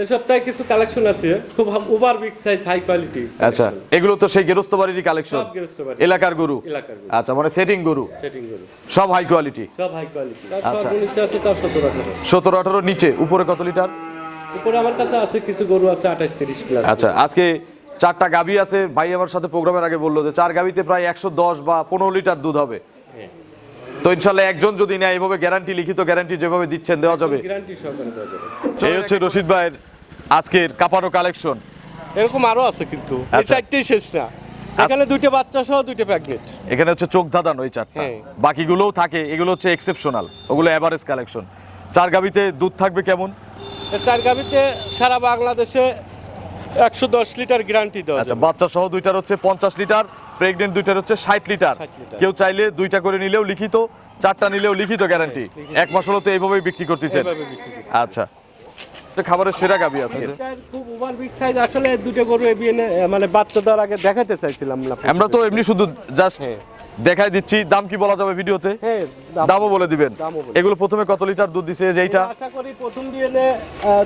এই সপ্তাহে কিছু কালেকশন আছে। খুব over big size high quality আচ্ছা এগুলো তো সেই গেরস্ত বাড়িরই কালেকশন এলাকার গরু। এলাকার গরু। আচ্ছা মানে সেটিং গরু। সেটিং গরু। সব হাই কোয়ালিটি সব হাই কোয়ালিটি আচ্ছা। সর্বনিচে আছে তার সতেরো আঠারো। সতেরো আঠারো নিচে উপরে কত লিটার? উপরে আমার কাছে আছে কিছু গরু আছে আঠাশ তিরিশ প্লাস আচ্ছা আজকে চারটা গাবি আছে। ভাই আমার সাথে প্রোগ্রামের আগে বলল যে চার গাবিতে প্রায় একশো দশ বা পনেরো লিটার দুধ হবে। তো ইনশাল্লাহ একজন যদি নেয় এভাবে গ্যারান্টি লিখিত গ্যারান্টি যেভাবে দিচ্ছেন দেওয়া যাবে। গ্যারান্টি সহকারে দেওয়া যাবে। এই হচ্ছে রশিদ ভাইয়ের আজকের কাপানো কালেকশন? এরকম আরও আছে কিন্তু। এই আচ্ছা। চারটেই শেষ না। এখানে দুইটা বাচ্চা সহ দুইটা প্যাকেট। এখানে হচ্ছে চোখ ধাঁধানো ওই চারটা। হ্যাঁ। বাকিগুলোও থাকে এগুলো হচ্ছে এক্সেপশনাল ওগুলো এভারেজ কালেকশন চার গাবিতে দুধ থাকবে কেমন? চার গাভিতে সারা বাংলাদেশে একশো দশ লিটার গ্যারান্টি দেওয়া আচ্ছা বাচ্চা সহ দুইটার হচ্ছে পঞ্চাশ লিটার প্রেগনেন্ট দুইটার হচ্ছে ষাট লিটার। কেউ চাইলে দুইটা করে নিলেও লিখিত চারটা নিলেও লিখিত গ্যারান্টি এক মাস হলো তো এইভাবেই বিক্রি করতেছেন। এইভাবে বিক্রি করি। আচ্ছা। খাবারের সেরা গাবি আছে খুব ওভার বিগ সাইজ আসলে দুটো গরু এবিএনে মানে বাচ্চা দেওয়ার আগে দেখাতে চাইছিলাম না। আমরা তো এমনি শুধু জাস্ট হ্যাঁ। দেখাই দিচ্ছি দাম কি বলা যাবে ভিডিওতে? হ্যাঁ দাম- দামও বলে দিবেন। এগুলো প্রথমে কত লিটার দুধ দিছে যেইটা আশা করি প্রথম বিএনে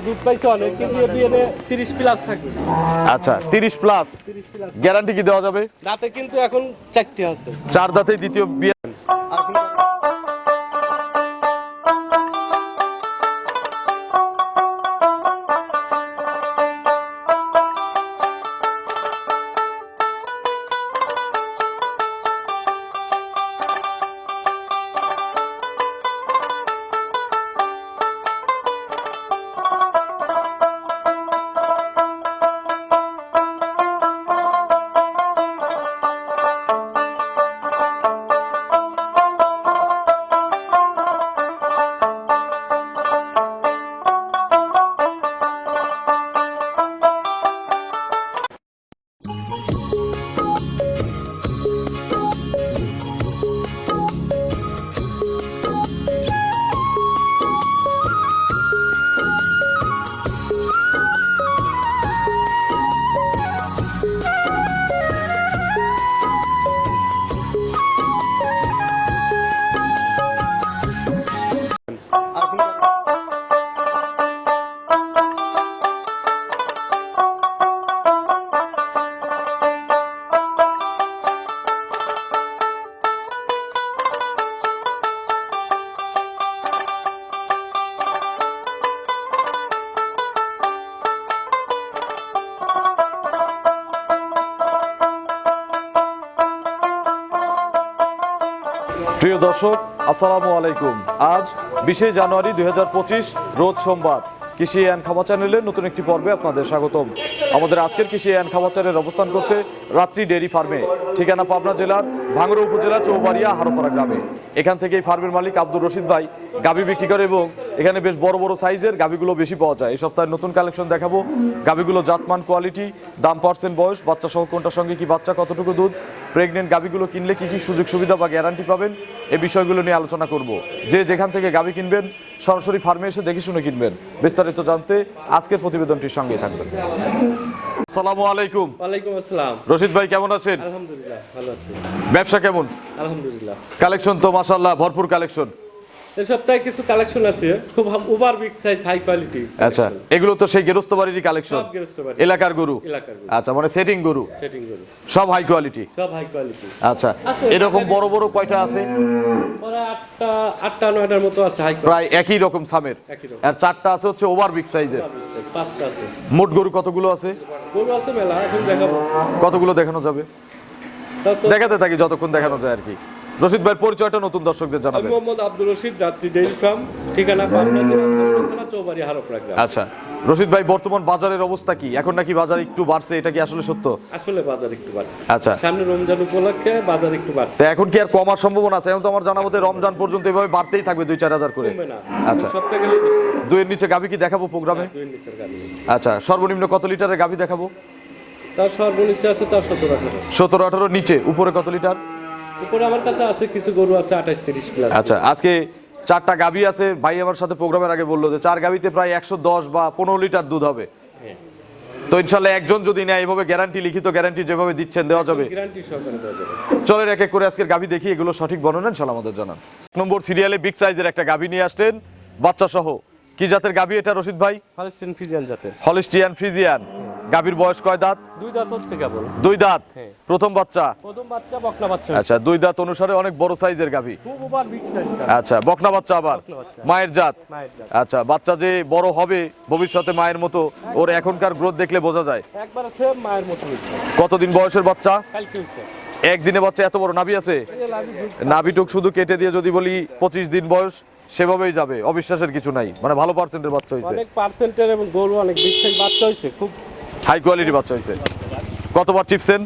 দুধ পাইছে অনেক কিন্তু বিএনে তিরিশ প্লাস থাকবে। আচ্ছা তিরিশ প্লাস গ্যারান্টি কি দেওয়া যাবে? দাঁতে কিন্তু এখন চারটে আছে। চার দাঁতেই দ্বিতীয় বিয়ে প্রিয় দর্শক, আসসালামু আলাইকুম। আজ বিশে জানুয়ারি দুই হাজার পঁচিশ, রোজ সোমবার। কৃষি অ্যান্ড খামা চ্যানেলের নতুন একটি পর্বে আপনাদের স্বাগতম। আমাদের আজকের কৃষি অ্যান্ড খামা চ্যানেল অবস্থান করছে রাত্রি ডেয়ারি ফার্মে। ঠিকানা পাবনা জেলার ভাঙড়া উপজেলার চৌবাড়িয়া হারোপাড়া গ্রামে। এখান থেকে ফার্মের মালিক আব্দুর রশিদ ভাই গাভি বিক্রি করে এবং এখানে বেশ বড় বড় সাইজের গাভিগুলো বেশি পাওয়া যায়। এই সপ্তাহে নতুন কালেকশন দেখাবো। গাভিগুলো জাতমান কোয়ালিটি, দাম পার্সেন্ট বয়স বাচ্চা সহ কোনটার সঙ্গে কি বাচ্চা, কতটুকু দুধ প্রেগনেন্ট গাভিগুলো কিনলে কি কি সুযোগ সুবিধা বা গ্যারান্টি পাবেন, এই বিষয়গুলো নিয়ে আলোচনা করব। যে যেখান থেকে গাভি কিনবেন, সরাসরি ফার্মে এসে দেখে শুনে কিনবেন। বিস্তারিত জানতে আজকের প্রতিবেদনটির সঙ্গে থাকবেন। আসসালামু আলাইকুম। ওয়ালাইকুম আসসালাম। রশিদ ভাই কেমন আছেন? আলহামদুলিল্লাহ ভালো আছি। ব্যবসা কেমন? আলহামদুলিল্লাহ। কালেকশন তো মাসাল্লাহ ভরপুর কালেকশন এই সপ্তাহে কিছু কালেকশন আছে। খুব over big size high quality আচ্ছা এগুলো তো সেই গেরস্ত বাড়িরই কালেকশন এলাকার গরু? এলাকার গরু। আচ্ছা মানে সেটিং গরু? সেটিং গরু। সব হাই কোয়ালিটি সব হাই কোয়ালিটি আচ্ছা এরকম বড় বড় কয়টা আছে? পরে আটটা আটটা নয়টার মতো আছে হাই প্রায় একই রকম সামের। আর চারটা আছে হচ্ছে ওভার বিগ সাইজের পাঁচটা আছে। মোট গরু কতগুলো আছে? গরু আছে মেলা এখন দেখাবো। কতগুলো দেখানো যাবে? দেখাতে থাকি যতক্ষণ দেখানো যায় আর কি। রশিদ ভাইয়ের পরিচয়টা নতুন দর্শকদের জানাবেন। মোহাম্মদ আব্দুল রশিদ যাত্রী ডেইরি ফার্ম ঠিকানা পাবনা জেলা চৌবাড়ি হারোপড়া গ্রাম। আচ্ছা রশিদ ভাই বর্তমান বাজারের অবস্থা কি? এখন নাকি বাজার একটু বাড়ছে এটা কি আসলে সত্য? আসলে বাজার একটু বাড়ছে। আচ্ছা। সামনে রমজান উপলক্ষে বাজার একটু বাড়ছে। তো এখন কি আর কমার সম্ভাবনা আছে? এখন তো আমার জানা মতে রমজান পর্যন্ত এভাবে বাড়তেই থাকবে দুই চার হাজার করে। না। আচ্ছা। দুইয়ের নিচে গাভি কি দেখাবো প্রোগ্রামে? গাড়ি আচ্ছা সর্বনিম্ন কত লিটারের গাভি দেখাবো? তার সর্বনিচে আছে তার সতেরো আঠারো। সতেরো আঠারো নিচে উপরে কত লিটার? উপরে আমার কাছে আছে কিছু গরু আছে আঠাশ তিরিশ প্লাস আচ্ছা আজকে চারটা গাভি আছে। ভাই আমার সাথে প্রোগ্রামের আগে বলল যে চার গাভিতে প্রায় একশো দশ বা পনেরো লিটার দুধ হবে। তো ইনশাল্লাহ একজন যদি নেয় এভাবে গ্যারান্টি লিখিত গ্যারান্টি যেভাবে দিচ্ছেন দেওয়া যাবে। চলেন এক এক করে আজকের গাভি দেখি এগুলো সঠিক বর্ণনা ইনশাল্লাহ আমাদের জানান। এক নম্বর সিরিয়ালে বিগ সাইজের একটা গাভি নিয়ে আসলেন বাচ্চা সহ কি জাতের গাভী এটা রশিদ ভাই? হলিস্টিন ফিজিয়ান জাতের। হলিস্টিয়ান ফ্রিজিয়ান গাভীর বয়স কয় দাঁত? দুই দাঁত হচ্ছে কেবল। দুই দাঁত? হ্যাঁ। প্রথম বাচ্চা? প্রথম বাচ্চা বকনা বাচ্চা আচ্ছা দুই দাঁত অনুসারে অনেক বড় সাইজের সাইজ আচ্ছা বকনা বাচ্চা আবার? মায়ের জাত? মায়ের জাত। আচ্ছা বাচ্চা যে বড় হবে ভবিষ্যতে মায়ের মতো ওর এখনকার গ্রোথ দেখলে বোঝা যায়। একবার সেম মায়ের মতো কতদিন বয়সের বাচ্চা? একদিনে বাচ্চা এত বড়? নাভি আছে? নাভিটুক শুধু কেটে দিয়ে যদি বলি পঁচিশ দিন বয়স সেভাবেই যাবে অবিশ্বাসের কিছু নাই। মানে ভালো পার্সেন্টের বাচ্চা হয়েছে অনেক পার্সেন্টের এবং গরু অনেক সাইজ বাচ্চা হয়েছে খুব হাই কোয়ালিটি বাচ্চা হয়েছে কতবার চিপসেন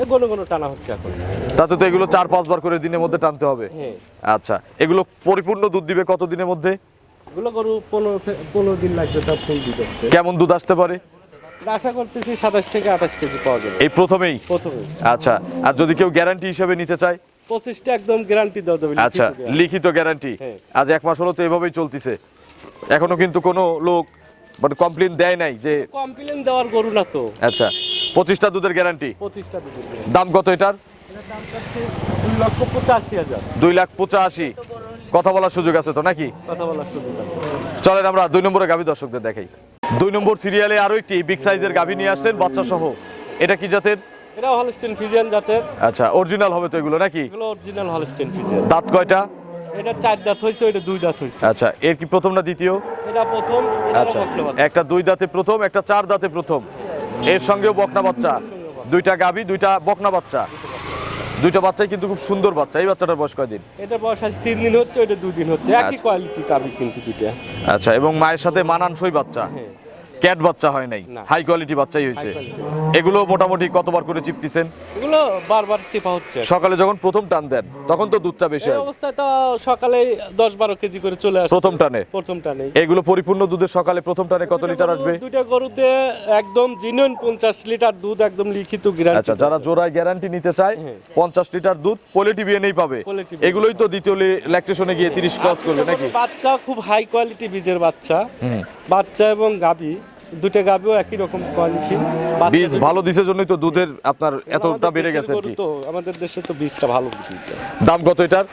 এই কোনো টানা হচ্ছে এখন। তাতে তো এগুলো চার পাঁচবার করে দিনের মধ্যে টানতে হবে। হ্যাঁ। আচ্ছা এগুলো পরিপূর্ণ দুধ দিবে কত দিনের মধ্যে? এগুলো গরু পনেরো পনেরো দিন লাগবে তা ফুল দিতে কেমন দুধ আসতে পারে? আশা করতেছি সাতাশ থেকে আঠাশ কেজি পাওয়া যাবে। এই প্রথমেই? প্রথমে আচ্ছা আর যদি কেউ গ্যারান্টি হিসেবে নিতে চায়? পঁচিশটা একদম গ্যারান্টি দেওয়া যাবে আচ্ছা লিখিত গ্যারান্টি। আজ এক মাস হলো তো এভাবেই চলতেছে। এখনও কিন্তু কোনো লোক মানে কমপ্লেন দেয় নাই যে কমপ্লেন দেওয়ার গরু না তো। আচ্ছা পঁচিশটা দুধের গ্যারান্টি পঁচিশটা দুধ দাম কত এটার? দুই লাখ পঁচাশি। কথা বলার সুযোগ আছে তো নাকি? কথা বলার সুযোগ আছে। চলেন আমরা দুই নম্বরে গাভী দর্শকদের দেখাই। দুই নম্বর সিরিয়ালে আরও একটি বিগ সাইজের গাভী নিয়ে আসলেন বাচ্চা সহ এটা কি জাতের? এটা হলস্টেন ফিজিয়ান জাতের। আচ্ছা অরিজিনাল হবে তো এগুলো নাকি? এগুলো অরিজিনাল হলস্টেন ফিজিয়ান দাঁত কয়টা? এটা চার দাঁত হয়েছে ওইটা দুই দাঁত হয়েছে আচ্ছা এর কি প্রথম না দ্বিতীয়? এটা প্রথম আচ্ছা একটা দুই দাঁতে প্রথম একটা চার দাঁতে প্রথম। এর সঙ্গেও বকনা বাচ্চা। দুইটা গাভী দুইটা বকনা বাচ্চা। দুইটা বাচ্চাই কিন্তু খুব সুন্দর বাচ্চা। এই বাচ্চাটার বয়স কয়দিন? এটা বয়স আজ তিন দিন হচ্ছে ওইটা দুই দিন হচ্ছে। একই আচ্ছা। কোয়ালিটি কাবি কিন্তু দুইটা। আচ্ছা এবং মায়ের সাথে মানানসই বাচ্চা। হ্যাঁ। ক্যাট বাচ্চা হয় নাই হাই কোয়ালিটি বাচ্চাই হয়েছে। এগুলো মোটামুটি কতবার করে চিপতেছেন? এগুলো বারবার চেপা হচ্ছে। সকালে যখন প্রথম টান দেন তখন তো দুধটা বেশি হয়। অবস্থায় তো সকালে দশ বারো কেজি করে চলে আসে প্রথম টানে। প্রথম টানে এগুলো পরিপূর্ণ দুধের সকালে প্রথম টানে কত লিটার আসবে? দুইটা গরুতে একদম জিনুইন পঞ্চাশ লিটার দুধ একদম লিখিত গ্যারান্টি আচ্ছা যারা জোড়ায় গ্যারান্টি নিতে চায় হ্যাঁ। পঞ্চাশ লিটার দুধ পোলেটি বিয়ে নেই পাবে। এগুলোই তো দ্বিতীয় ল্যাকটেশনে গিয়ে তিরিশ ক্রস করবে নাকি? বাচ্চা খুব হাই কোয়ালিটি বীজের বাচ্চা বাচ্চা এবং গাবি দুটো গাবিও একই রকম কোয়ালিটি বীজ ভালো জন্যই তো দুধের আপনার এতটা বেড়ে গেছে তো আমাদের দেশে তো বীজটা ভালো দাম কত এটার?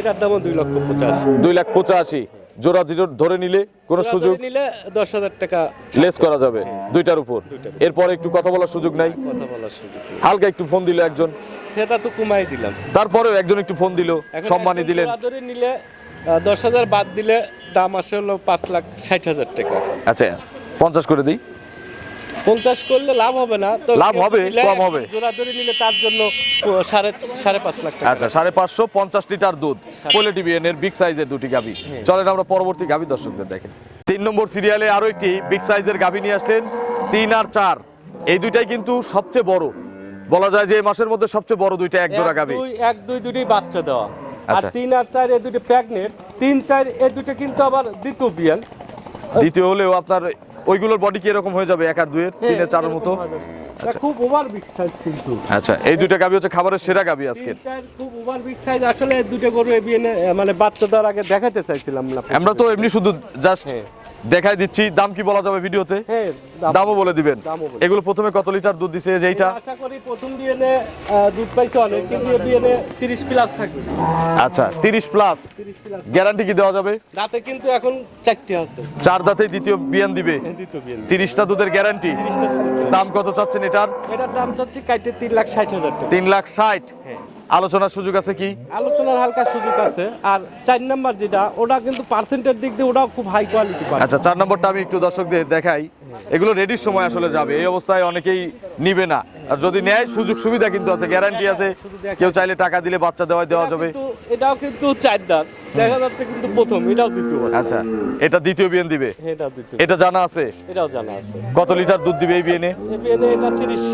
এটার দাম দুই লক্ষ পঁচাশি। দুই লাখ পঁচাশি। জোড়া ধরে নিলে কোনো সুযোগ? নিলে দশ হাজার টাকা লেস করা যাবে দুইটার উপর। এরপরে একটু কথা বলার সুযোগ নাই। কথা বলার সুযোগ হালকা একটু ফোন দিল একজন। সেটা তো কমাই দিলাম। তারপরেও একজন একটু ফোন দিল সম্মানী দিলেন। ধরে নিলে দশ হাজার বাদ দিলে দাম আসে হলো পাঁচ লাখ ষাট হাজার টাকা। আচ্ছা পঞ্চাশ করে দিই। পঞ্চাশ করলে লাভ হবে না তো লাভ হবে, কম হবে। জোড়া ধরে নিলে তার জন্য সাড়ে সাড়ে পাঁচ লাখ টাকা। আচ্ছা সাড়ে পাঁচশো পঞ্চাশ লিটার দুধ কোয়ালিটি বিএনের বিগ সাইজের দুটি গাভি। চলেন আমরা পরবর্তী গাভি দর্শকদের দেখেন তিন নম্বর সিরিয়ালে আরও একটি বিগ সাইজের গাভি নিয়ে আসলেন তিন আর চার। এই দুইটাই কিন্তু সবচেয়ে বড়। বলা যায় যে এই মাসের মধ্যে সবচেয়ে বড় দুইটা এক জোড়া গাভি। দুই এক দুই দুটি বাচ্চা দেওয়া। আর আচ্ছা। তিন আর চার এই দুটি প্রেগনেন্ট তিন চার এই দুটো কিন্তু আবার দ্বিতীয় বিয়ান। দ্বিতীয় হলেও আপনার ওইগুলোর বডি কি এরকম হয়ে যাবে এক আর দুইয়ের? তিনে চারের মতো? এটা খুব ওভার বিগ সাইজ কিন্তু। আচ্ছা এই দুইটা গাবি হচ্ছে খাবারের সেরা গাবি আজকে খুব ওভার বিগ সাইজ আসলে দুটো গরু এবিএন মানে বাচ্চা দেওয়ার আগে দেখাতে চাইছিলাম আমরা তো এমনি শুধু জাস্ট হ্যাঁ। দেখাই দিচ্ছি দাম কি বলা যাবে ভিডিওতে? হ্যাঁ দামও বলে দিবেন। এগুলো প্রথমে কত লিটার দুধ দিছে যেইটা আশা করি প্রথম আহ, দুধ পাইছে অনেক কিন্তু এ বিয়ানে তিরিশ প্লাস থাকবে। আচ্ছা তিরিশ প্লাস গ্যারান্টি কি দেওয়া যাবে? দাঁতে কিন্তু এখন চারটে আছে। চার দাঁতে দ্বিতীয় বিয়ান দিবে। তিরিশটা দুধের গ্যারান্টি দাম কত চাচ্ছেন এটার? এটার দাম চাচ্ছি কাইটে তিন লাখ ষাট হাজার টাকা। তিন লাখ ষাট। হ্যাঁ। আলোচনার সুযোগ আছে কি? আলোচনার হালকা সুযোগ আছে। আর চার নাম্বার যেটা ওটা কিন্তু পার্সেন্টের দিক দিয়ে ওটাও খুব হাই কোয়ালিটি আচ্ছা চার নম্বরটা আমি একটু দর্শকদের দেখাই। এগুলো রেডির সময় আসলে যাবে। এই অবস্থায় অনেকেই নিবে না। আর যদি নেয় সুযোগ সুবিধা কিন্তু আছে গ্যারান্টি আছে। কেউ চাইলে টাকা দিলে বাচ্চা দেওয়া দেওয়া যাবে। এটাও কিন্তু চার দাঁত। দেখা যাচ্ছে কিন্তু প্রথম এটাও দ্বিতীয় আচ্ছা এটা দ্বিতীয় বিয়ান দিবে? এটাও দ্বিতীয়। এটা জানা আছে? এটাও জানা আছে। কত লিটার দুধ দিবে এই বিয়ানে এ বিয়ানে এটা তিরিশ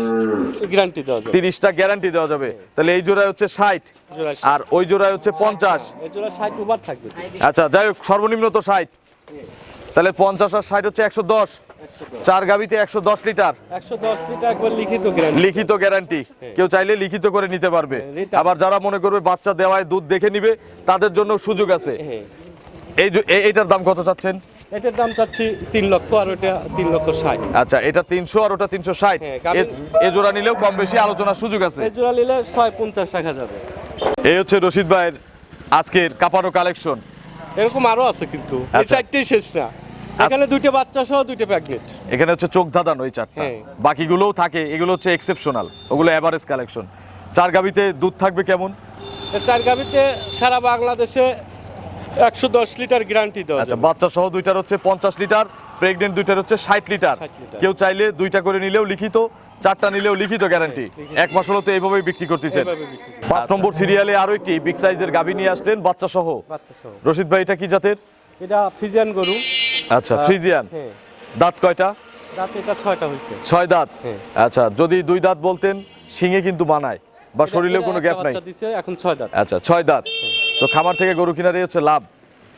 গ্যারান্টি দেওয়া যাবে। তিরিশটা গ্যারান্টি দেওয়া যাবে। তাহলে এই জোড়ায় হচ্ছে ষাট। জোড়া আর ওই জোড়ায় হচ্ছে পঞ্চাশ। এই জোড়া ষাট ওভার থাকবে। আচ্ছা যাই হোক সর্বনিম্ন তো ষাট। তাহলে পঞ্চাশ আর ষাট হচ্ছে একশো দশ। চার গাবিতে একশো দশ লিটার। লিখিত গ্যারান্টি কেউ চাইলে লিখিত করে নিতে পারবে। আবার যারা মনে করবে বাচ্চা দেওয়ায় দুধ দেখে নিবে তাদের জন্য সুযোগ আছে। হ্যাঁ। এই যে- এ- এইটার দাম কত চাচ্ছেন? এটার দাম চাচ্ছি তিন লক্ষ আর ওটা তিন লক্ষ ষাট। আচ্ছা এটা তিনশো আর ওটা তিনশো ষাট। হ্যাঁ, এ জোড়া নিলেও কম বেশি আলোচনার সুযোগ আছে। এই জোড়া নিলে ছয় পঞ্চাশ যাবে এই হচ্ছে রশিদ ভাইয়ের আজকের কাপানো কালেকশন এরকম আরও আছে কিন্তু। আচ্ছা। চারটেই শেষ না। এখানে দুইটা বাচ্চা সহ দুইটা প্যাকেট এখানে হচ্ছে চোখ ধাঁধানো ওই চারটা। হ্যাঁ। বাকিগুলোও থাকে এগুলো হচ্ছে এক্সেপশনাল ওগুলো এভারেজ কালেকশন চার গাবিতে দুধ থাকবে কেমন? চার গাভিতে সারা বাংলাদেশে একশো দশ লিটার গ্যারান্টি দেওয়া আচ্ছা বাচ্চা সহ দুইটার হচ্ছে পঞ্চাশ লিটার প্রেগনেন্ট দুইটার হচ্ছে ষাট লিটার। কেউ চাইলে দুইটা করে নিলেও লিখিত চারটা নিলেও লিখিত গ্যারান্টি এক মাস হলো তো এইভাবেই বিক্রি করতেছেন। এইভাবে বিক্রি করি। পাঁচ নম্বর সিরিয়ালে আরও একটি বিগ সাইজের গাবি নিয়ে আসলেন বাচ্চা সহ। বাচ্চা সহ। রশিদ ভাই এটা কি জাতের? এটা ফ্রিজিয়ান গরু। আচ্ছা ফ্রিজিয়ান হ্যাঁ। দাঁত কয়টা? দাঁত এটা ছয়টা হয়েছে। ছয় দাঁত? হ্যাঁ। আচ্ছা যদি দুই দাঁত বলতেন শিঙে কিন্তু বানায় বা শরীরে কোনো গ্যাপ নাই? দিছে এখন ছয় দাঁত। আচ্ছা ছয় দাঁত। তো খামার থেকে গরু কিনারে হচ্ছে লাভ।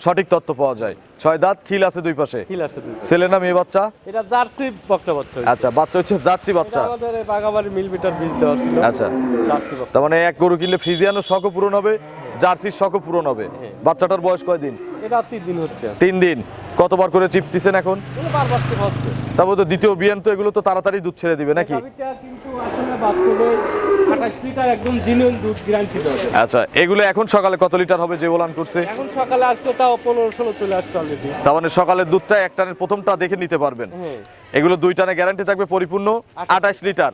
সঠিক তথ্য পাওয়া যায়। ছয় দাঁত খিল আছে দুই পাশে। খিল আছে দুই ছেলে না মেয়ে বাচ্চা? এটা জার্সি বক্তা বাচ্চা আচ্ছা বাচ্চা হচ্ছে জার্সি বাচ্চা। আমাদের এই বাগাবাড়ি মিল মিটার বীজ দেওয়া ছিল। আচ্ছা। জার্সি তার মানে এক গরু কিনলে ফ্রিজিয়ানের শখও পূরণ হবে জার্সির শখও পূরণ হবে। বাচ্চাটার বয়স কয়দিন এটা তিন দিন হচ্ছে। তিন দিন। কতবার করে চিপতিছেন এখন? বারবার চেপা হচ্ছে তারপর তো দ্বিতীয় বিয়ান তো এগুলো তো তাড়াতাড়ি দুধ ছেড়ে দিবে নাকি? কিন্তু আসলে বাচ্চাদের আঠাশ লিটার একদম দিনের দুধ গ্যারান্টি দেওয়া যাবে। আচ্ছা এগুলো এখন সকালে কত লিটার হবে যে করছে? এখন সকালে তাও পনেরো ষোলো চলে আসছে অলরেডি তার মানে সকালের দুধটা এক টানের প্রথমটা দেখে নিতে পারবেন। হ্যাঁ। এগুলো দুই টানে গ্যারান্টি থাকবে পরিপূর্ণ আঠাশ। লিটার।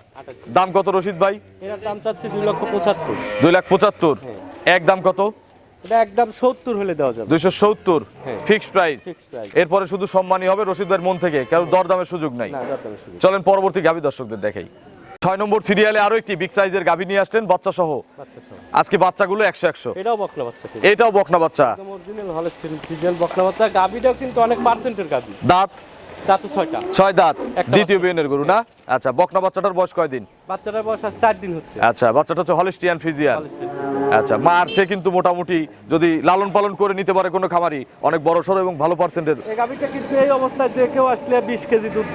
দাম কত রশিদ ভাই? এটার দাম চাচ্ছে দুই লক্ষ পঁচাত্তর। দুই লাখ পঁচাত্তর। এক দাম কত? এটা একদম সত্তর হলে দেওয়া যাবে। দুইশো সত্তর। হ্যাঁ। ফিক্সড প্রাইস এরপরে শুধু সম্মানী হবে রশিদ ভাইয়ের মন থেকে। কারণ দরদামের সুযোগ নাই। চলেন পরবর্তী গাভী দর্শকদের দেখাই। ছয় নম্বর সিরিয়ালে আরও একটি বিগ সাইজের গাভী নিয়ে আসলেন বাচ্চা সহ বাচ্চা গুলো আজকে বাচ্চাগুলো একশো একশো। এটাও বকনা বাচ্চা এটাও বকনা বাচ্চা। একদম অরিজিনাল হলে বকনা বাচ্চা গাভীটাও কিন্তু অনেক পার্সেন্টের গাভী। দাঁত দাঁতে ছয়টা ছয় দাঁত। দ্বিতীয় বিয়নের গরু না? আচ্ছা বকনা বাচ্চাটার বয়স কয়দিন? বাচ্চাটার বয়স আজ চার দিন হচ্ছে। আচ্ছা বাচ্চাটা হচ্ছে হলিস্টিয়ান ফিজিয়ান। আচ্ছা মার সে কিন্তু মোটামুটি যদি লালন পালন করে নিতে পারে কোনো খামারি অনেক বড় সড়ো এবং ভালো পার্সেন্টের এই গাভিটা কিন্তু এই অবস্থায় যে কেউ আসলে বিশ কেজি দুধ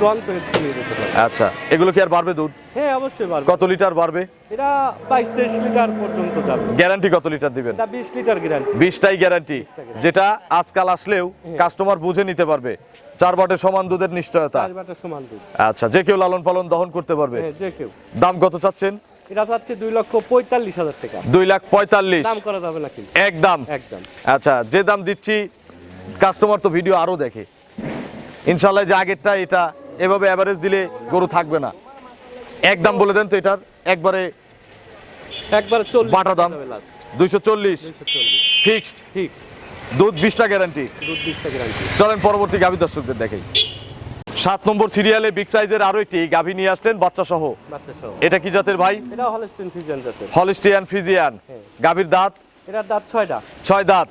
আচ্ছা এগুলো কি আর বাড়বে দুধ? হ্যাঁ অবশ্যই পারবে কত লিটার বাড়বে? এটা বাইশ তেইশ লিটার পর্যন্ত যাবে। গ্যারান্টি কত লিটার দিবেন? বিশ লিটার গ্যারান্টি। বিশটাই গ্যারান্টি যেটা আজকাল আসলেও কাস্টমার বুঝে নিতে পারবে। চার বাটে সমান দুধের নিশ্চয়তা। আচ্ছা যে কেউ লালন পালন দহন করতে পারবে। হ্যাঁ যে কেউ। দাম কত চাচ্ছেন? এটা চাচ্ছে দুই লক্ষ পঁয়তাল্লিশ হাজার টাকা। দুই লাখ পঁয়তাল্লিশ। দাম করা যাবে না কিন্তু। একদম। একদম। আচ্ছা যে দাম দিচ্ছি কাস্টমার তো ভিডিও আরও দেখে। ইনশাল্লাহ যে আগেরটা এটা এভাবে অ্যাভারেজ দিলে গরু থাকবে না। একদম বলে দেন তো এটার। একবারে একবার বাটা দাম? দুইশো চল্লিশ। ফিক্সড ফিক্সড দুধ বিশটা গ্যারান্টি দুধ বিশটা গ্যারান্টি চলেন পরবর্তী গাভী দর্শকদের দেখাই। সাত নম্বর সিরিয়ালে বিগ সাইজের আরও একটি গাভী নিয়ে আসলেন বাচ্চা সহ এটা কি জাতের ভাই? এটা হলস্টেন ফিজিয়ান জাতের। Holstein Friesian. গাভীর দাঁত? এটার দাঁত ছয় দাঁত।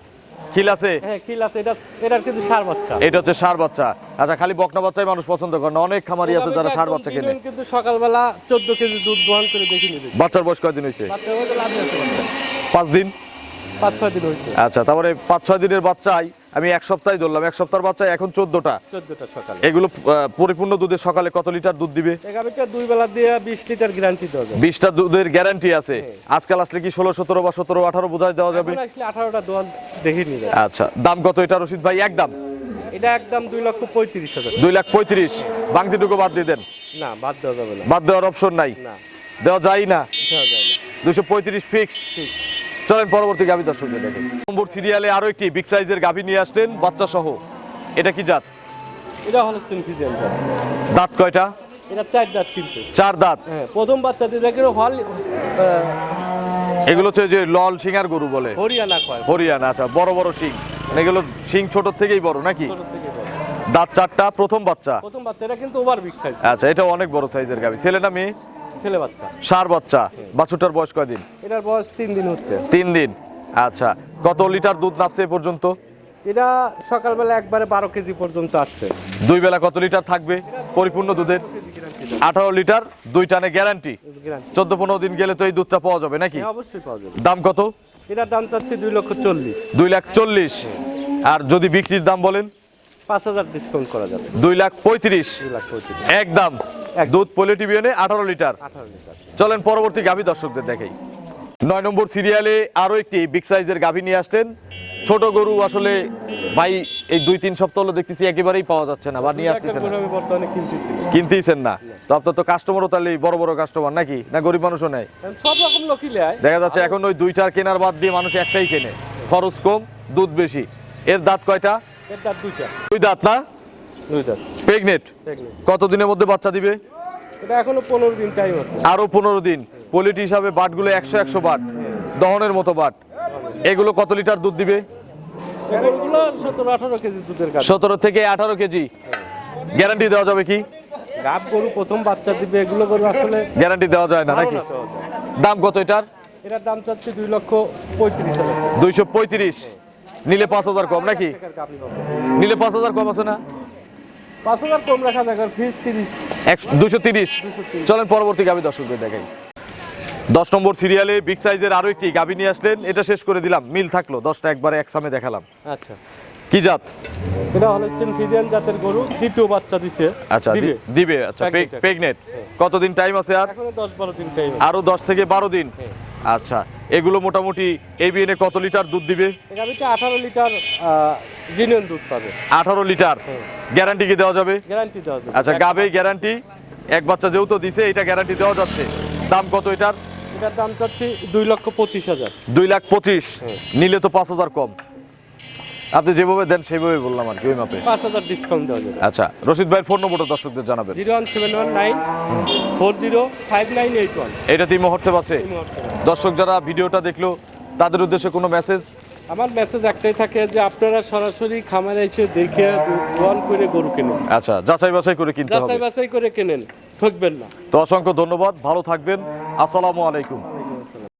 খিল আছে? হ্যাঁ আছে। এটা এটার কিন্তু সার বাচ্চা। এটা হচ্ছে সার বাচ্চা। আচ্ছা খালি বকনা বাচ্চাই মানুষ পছন্দ করে না। অনেক খামারি আছে যারা সার বাচ্চা কেনে। কিন্তু সকালবেলা চোদ্দ কেজি দুধ দোয়ান করে দেখে নিবে। বাচ্চার বয়স কয়দিন হয়েছে? দিন? পাঁচ ছয় দিন হয়েছে। আচ্ছা তারপরে পাঁচ ছয় দিনের বাচ্চাই আমি এক সপ্তাহে ধরলাম। এক সপ্তাহের বাচ্চায় এখন চোদ্দটা। চোদ্দটা সকালে। এগুলো পরিপূর্ণ দুধে সকালে কত লিটার দুধ দিবে? দুই বেলা দিয়ে বিশ লিটার গ্যারান্টি দেওয়া যাবে। বিশটা দুধের গ্যারান্টি আছে। আজকাল আসলে কি ষোলো সতেরো বা সতেরো আঠারো বোঝাই দেওয়া যাবে? আসলে আঠারোটা দোয়ান দেখে নিবে আচ্ছা দাম কত এটা রশিদ ভাই? একদম এটা একদম দুই লক্ষ পঁয়ত্রিশ হাজার। দুই লাখ পঁয়ত্রিশ। বাংতিটুকু বাদ দিয়ে দেন। না বাদ দেওয়া যাবে না। বাদ দেওয়ার অপশন নাই। না। দেওয়া যায় না। দেওয়া যায় না দুশো পঁয়ত্রিশ ফিক্সড ঠিক চলেন পরবর্তী গাভী দর্শকদের দেখে। নম্বর সিরিয়ালে আরও একটি বিগ সাইজের গাভী নিয়ে আসলেন বাচ্চা সহ এটা কি জাত? এটা হলস্টেন ফিজিয়ান জাত। দাঁত কয়টা? এটা চার দাঁত কিন্তু। চার দাঁত? হ্যাঁ প্রথম বাচ্চাতে দেখে হল এগুলো হচ্ছে যে লল সিংহার গরু বলে। হরিয়ানা কয়? হরিয়ানা আচ্ছা বড় বড় শিং মানে এগুলো শিং ছোট থেকেই বড় নাকি। দাঁত চারটা প্রথম বাচ্চা। প্রথম বাচ্চা এটা কিন্তু ওভার বিগ সাইজ আচ্ছা এটা অনেক বড় সাইজের গাভী। ছেলে না মেয়ে? ছেলে বাচ্চা। সার বাচ্চা। বাছুরটার বয়স কয়দিন? এটার বয়স তিন দিন হচ্ছে। তিন দিন। আচ্ছা কত লিটার দুধ নাপছে এ পর্যন্ত? এটা সকালবেলা একবারে বারো কেজি পর্যন্ত আসছে। দুই বেলা কত লিটার থাকবে পরিপূর্ণ দুধের? আঠারো লিটার দুই টানে গ্যারান্টি। চোদ্দ পনেরো দিন গেলে তো এই দুধটা পাওয়া যাবে নাকি? অবশ্যই পাওয়া যাবে। দাম কত? এটার দাম চাচ্ছে দুই লক্ষ চল্লিশ। দুই লাখ চল্লিশ। আর যদি বিক্রির দাম বলেন? পাঁচ হাজার ডিসকাউন্ট করা যাবে। দুই লাখ পঁয়ত্রিশ। লাখ একদম। দুধ পলিটিভিয়নে আঠারো লিটার। আঠারো লিটার। চলেন পরবর্তী গাভী দর্শকদের দেখাই। নয় নম্বর সিরিয়ালে আরও একটি বিগ সাইজের গাভী নিয়ে আসতেন ছোট গরু আসলে ভাই এই দুই তিন সপ্তাহ হলো দেখতেছি একেবারেই পাওয়া যাচ্ছে না বা নিয়ে আসতেছেন কিনতেইছেন না। তো আপনার তো কাস্টমারও তাহলে বড় বড় কাস্টমার নাকি? না গরিব মানুষও নেয় সব রকম লোকই দেখা যাচ্ছে এখন ওই দুইটার কেনার বাদ দিয়ে মানুষ একটাই কেনে। খরচ কম দুধ বেশি। এর দাঁত কয়টা? এর দাঁত দুইটা। দুই দাঁত না? প্রেগনেট। কতদিনের মধ্যে বাচ্চা দিবে? এটা এখনও পনেরো দিন টাইম আছে। আরও পনেরো দিন। পোলিটি হিসাবে বাটগুলো একশো একশো বাট। দহনের মতো বাট। এগুলো কত লিটার দুধ দিবে? সতেরো থেকে আঠারো কেজি। গ্যারান্টি দেওয়া যাবে কি? গাব গরু প্রথম বাচ্চা দিবে এগুলো গরু আসলে গ্যারান্টি দেওয়া যায় না নাকি। দাম কত এটার? এটার দাম চাচ্ছে দুই লক্ষ পঁয়ত্রিশ দুইশো পঁয়ত্রিশ। নিলে পাঁচ হাজার কম নাকি। নিলে পাঁচ হাজার কম আছে না? পাঁচ হাজার কম রাখা যাবে ফিস তিরিশ। একশো দুশো তিরিশ। চলেন পরবর্তী গাবি দর্শকদের দেখাই। দশ নম্বর সিরিয়ালে বিগ সাইজের আরও একটি গাবি নিয়ে আসলেন। এটা শেষ করে দিলাম। মিল থাকল। দশটা একবারে একসামে দেখালাম। আচ্ছা। কি জাত? এটা হলো ফিজিয়ান জাতের গরু। দ্বিতীয় বাচ্চা দিছে। আচ্ছা দিবে। দিবে। আচ্ছা প্রেগনেন্ট কতদিন টাইম আছে আর? এখনও দশ বারো দিন টাইম আরও দশ থেকে বারো দিন? আচ্ছা এগুলো মোটামুটি এবিএনে কত লিটার দুধ দিবে? গাভিতে আঠারো লিটার জিনিয়ন দুধ পাবে। আঠারো লিটার। গ্যারান্টি কি দেওয়া যাবে? গ্যারান্টি দেওয়া যাবে। আচ্ছা গাবে গ্যারান্টি? এক বাচ্চা যেহেতু দিছে এটা গ্যারান্টি দেওয়া যাচ্ছে। দাম কত এটার? এটার দাম চাচ্ছি দুই লক্ষ পঁচিশ হাজার। দুই লাখ পঁচিশ। নিলে তো পাঁচ হাজার কম। আপনি যেভাবে দেন সেইভাবে বললাম আর কি ওই মাপে। পাঁচ হাজার ডিসকাউন্ট দেওয়া যাবে। আচ্ছা রশিদ ভাইয়ের ফোন নম্বরটা দর্শকদের জানাবেন। Zero one seven one nine four zero five nine eight one. এটা তিন মুহূর্তে পাচ্ছে। দর্শক যারা ভিডিওটা দেখল তাদের উদ্দেশ্যে কোনো মেসেজ আমার মেসেজ একটাই থাকে যে আপনারা সরাসরি খামারে এসে দেখে দোয়ান করে গরু কিনুন। আচ্ছা যাচাই বাছাই করে কিনতে হবে। যাচাই বাছাই করে কেনেন ঠকবেন না। তো অসংখ্য ধন্যবাদ ভালো থাকবেন। আসসালামু আলাইকুম।